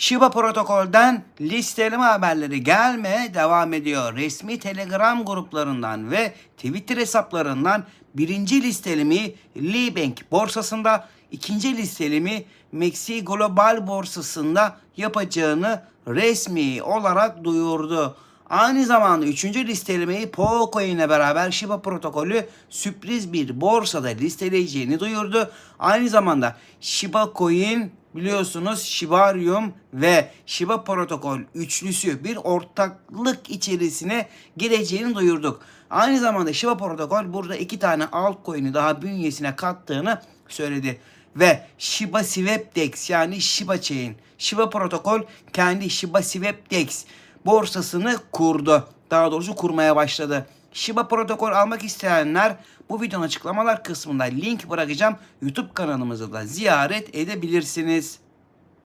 Shiba protokolden listeleme haberleri gelmeye devam ediyor. Resmi Telegram gruplarından ve Twitter hesaplarından birinci listelemi Libank borsasında, ikinci listelemi Maxi Global borsasında yapacağını resmi olarak duyurdu. Aynı zamanda 3. listelemeyi Pocoin ile beraber Shiba protokolü sürpriz bir borsada listeleyeceğini duyurdu. Aynı zamanda Shiba Coin biliyorsunuz Shibarium ve Shiba protokol üçlüsü bir ortaklık içerisine gireceğini duyurduk. Aynı zamanda Shiba protokol burada iki tane altcoin'i daha bünyesine kattığını söyledi ve Shiba Swap Dex yani Shiba Chain, Shiba protokol kendi Shiba Swap Dex borsasını kurdu. Daha doğrusu kurmaya başladı. Shiba protokol almak isteyenler bu videonun açıklamalar kısmında link bırakacağım. YouTube kanalımızı da ziyaret edebilirsiniz.